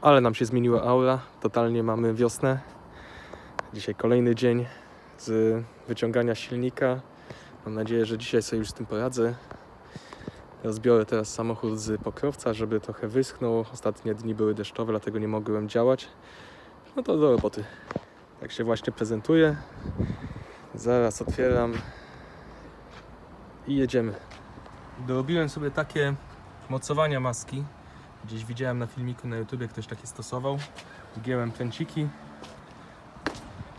ale nam się zmieniła aura. Totalnie mamy wiosnę. Dzisiaj kolejny dzień z wyciągania silnika. Mam nadzieję, że dzisiaj sobie już z tym poradzę. Rozbiorę teraz samochód z pokrowca, żeby trochę wyschnął. Ostatnie dni były deszczowe, dlatego nie mogłem działać. No to do roboty. Tak się właśnie prezentuje. Zaraz otwieram i jedziemy. Dorobiłem sobie takie mocowania maski. Gdzieś widziałem na filmiku na YouTubie, ktoś takie stosował. Wgięłem pęciki,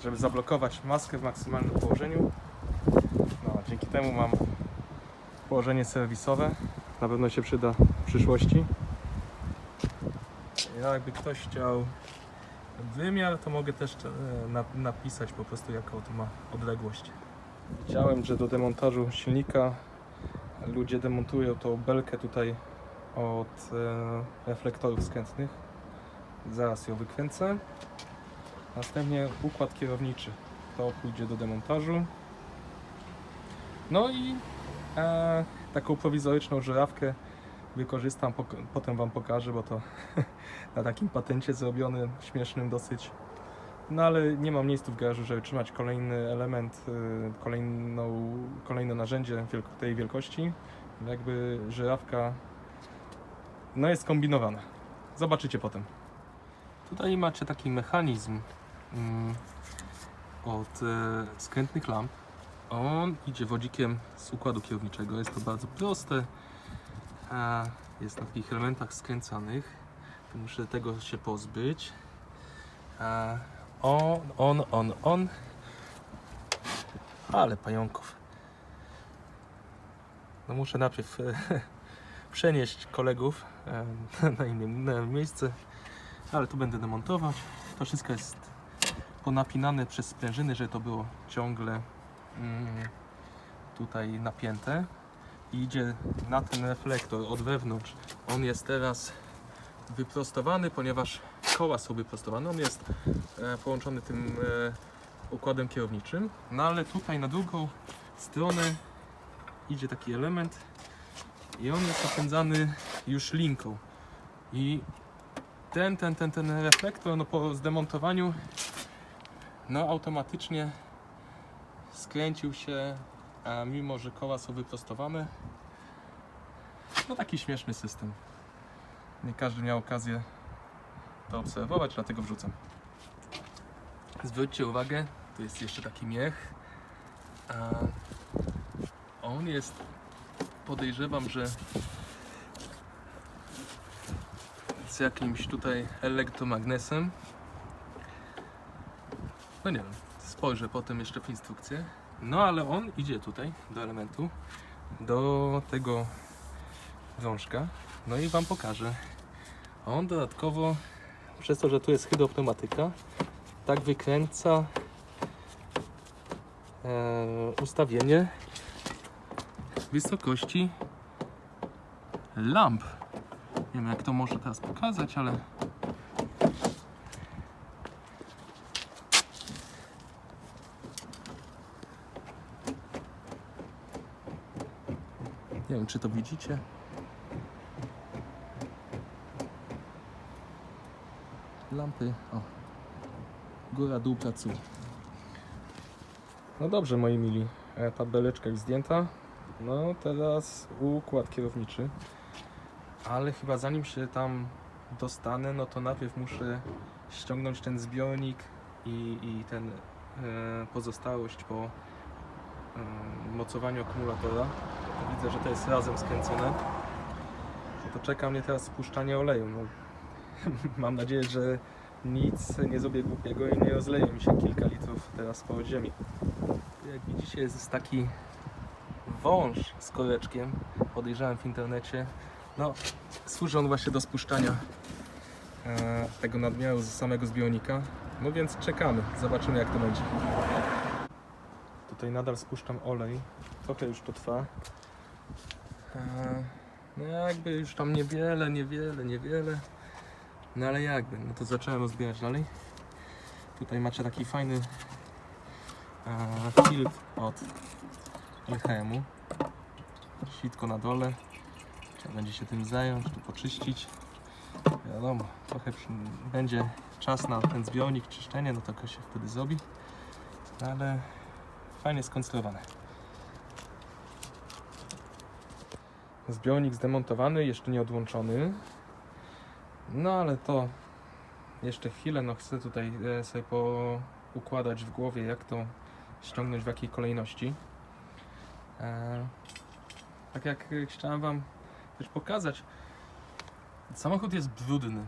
żeby zablokować maskę w maksymalnym położeniu. No, dzięki temu mam położenie serwisowe. Na pewno się przyda w przyszłości. Jakby ktoś chciał wymiar, to mogę też e, na- napisać po prostu jaką to ma odległość. Widziałem, że do demontażu silnika ludzie demontują tą belkę tutaj od e, reflektorów skrętnych. Zaraz ją wykręcę. Następnie układ kierowniczy. To pójdzie do demontażu. No i e, taką prowizoryczną żurawkę wykorzystam, pok- potem Wam pokażę, bo to na takim patencie zrobiony, śmiesznym dosyć. No ale nie mam miejsca w garażu, żeby trzymać kolejny element, y, kolejną, kolejne narzędzie wielk- tej wielkości. Jakby żyrawka no jest kombinowana. Zobaczycie potem. Tutaj macie taki mechanizm mm, od e, skrętnych lamp. On idzie wodzikiem z układu kierowniczego. Jest to bardzo proste. Jest na takich elementach skręcanych. Muszę tego się pozbyć. On, on, on, on. Ale pająków. No muszę najpierw e, przenieść kolegów na inne miejsce, ale tu będę demontować. To wszystko jest ponapinane przez sprężyny, żeby to było ciągle mm, tutaj napięte. I idzie na ten reflektor od wewnątrz. On jest teraz wyprostowany, ponieważ koła są wyprostowane. On jest e, połączony tym e, układem kierowniczym. No ale tutaj na drugą stronę idzie taki element i on jest napędzany już linką. I ten, ten, ten, ten reflektor no po zdemontowaniu no automatycznie skręcił się, a mimo że koła są wyprostowane no taki śmieszny system. Nie każdy miał okazję to obserwować, dlatego wrzucam. Zwróćcie uwagę, tu jest jeszcze taki miech. A on jest, podejrzewam, że z jakimś tutaj elektromagnesem. No nie wiem, spojrzę potem jeszcze w instrukcję. No ale on idzie tutaj do elementu, do tego rączka. No i Wam pokażę. On dodatkowo, przez to, że tu jest hydropneumatyka, tak wykręca e, ustawienie wysokości lamp. Nie wiem jak to może teraz pokazać, ale nie wiem czy to widzicie. Lampy, o. Góra, dół pracuje. No dobrze moi mili, E, ta beleczka już zdjęta. No teraz układ kierowniczy. Ale chyba zanim się tam dostanę, no to najpierw muszę ściągnąć ten zbiornik i, i ten e, pozostałość po e, mocowaniu akumulatora. Widzę, że to jest razem skręcone. No to czeka mnie teraz spuszczanie oleju. No, mam nadzieję, że nic nie zrobię głupiego i nie rozleje mi się kilka litrów teraz po ziemi. Jak widzicie jest taki wąż z koreczkiem, podejrzałem w internecie. No, służy on właśnie do spuszczania e, tego nadmiaru z samego zbiornika. No więc czekamy, zobaczymy jak to będzie. Tutaj nadal spuszczam olej, trochę już to trwa. E, no jakby już tam niewiele, niewiele, niewiele. No ale jakby, no to zacząłem rozbierać dalej. Tutaj macie taki fajny e, filtr od LHM-u. Sitko na dole. Trzeba będzie się tym zająć, tu poczyścić. wiadomo, trochę będzie czas na ten zbiornik, czyszczenie, no to się wtedy zrobi. Ale fajnie skonstruowane. Zbiornik zdemontowany, jeszcze nie odłączony. No ale to jeszcze chwilę, no chcę tutaj e, sobie poukładać w głowie, jak to ściągnąć w jakiej kolejności. E, tak jak chciałem Wam też pokazać, samochód jest brudny.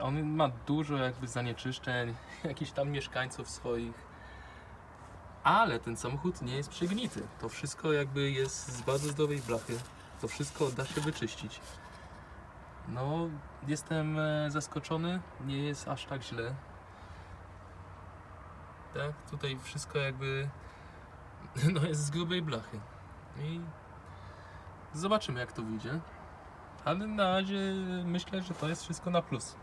On ma dużo jakby zanieczyszczeń, jakichś tam mieszkańców swoich. Ale ten samochód nie jest przegnity. To wszystko jakby jest z bardzo zdrowej blachy. To wszystko da się wyczyścić. No, jestem e, zaskoczony. Nie jest aż tak źle. Tak, tutaj wszystko jakby no jest z grubej blachy. I zobaczymy jak to wyjdzie. Ale na razie myślę, że to jest wszystko na plus.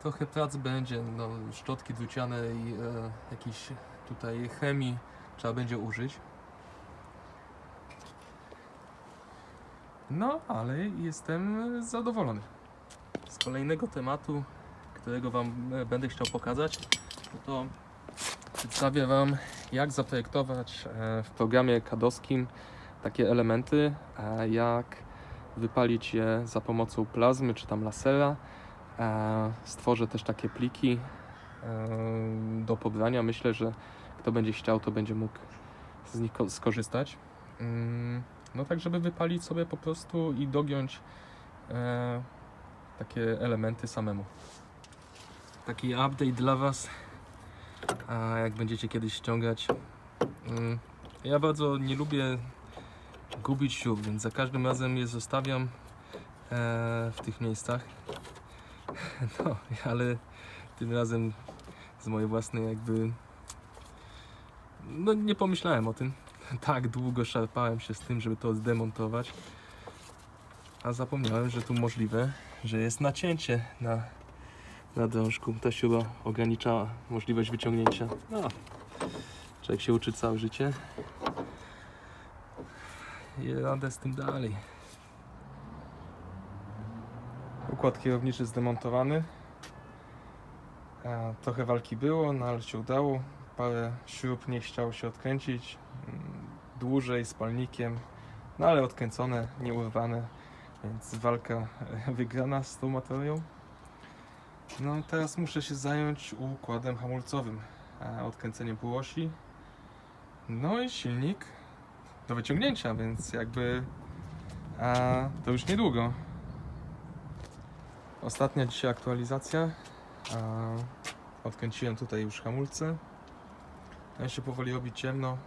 Trochę prac będzie, no szczotki druciane i e, jakiejś tutaj chemii trzeba będzie użyć. No, ale jestem zadowolony. Z kolejnego tematu, którego Wam e, będę chciał pokazać, to przedstawię Wam, jak zaprojektować e, w programie kadowskim takie elementy, jak wypalić je za pomocą plazmy czy tam lasera. E, Stworzę też takie pliki e, do pobrania. Myślę, że kto będzie chciał, to będzie mógł z nich ko- skorzystać. Mm, No tak, żeby wypalić sobie po prostu i dogiąć takie elementy samemu. Taki update dla Was, a jak będziecie kiedyś ściągać. Mm, Ja bardzo nie lubię gubić śrub, więc za każdym razem je zostawiam e, w tych miejscach. No, ale tym razem z mojej własnej jakby no nie pomyślałem o tym. Tak długo szarpałem się z tym, żeby to zdemontować. A zapomniałem, że tu możliwe, że jest nacięcie na, na drążku. Ta śruba ograniczała możliwość wyciągnięcia. No, człowiek się uczy całe życie. I radę z tym dalej. Układ kierowniczy zdemontowany. E, Trochę walki było, no ale się udało. Parę śrub nie chciało się odkręcić. Mm, Dłużej z palnikiem, no ale odkręcone, nie urwane, więc walka e, wygrana z tą materią. No teraz muszę się zająć układem hamulcowym, e, odkręceniem półosi. No i silnik do wyciągnięcia, więc jakby e, to już niedługo. Ostatnia dzisiaj aktualizacja. E, odkręciłem tutaj już hamulce. Ja się powoli robi ciemno.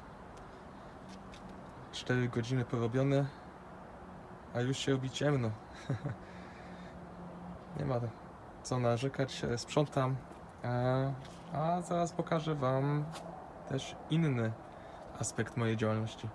4 godziny porobione, a już się robi ciemno. Nie ma co narzekać, e, sprzątam. E, a zaraz pokażę Wam też inny aspekt mojej działalności.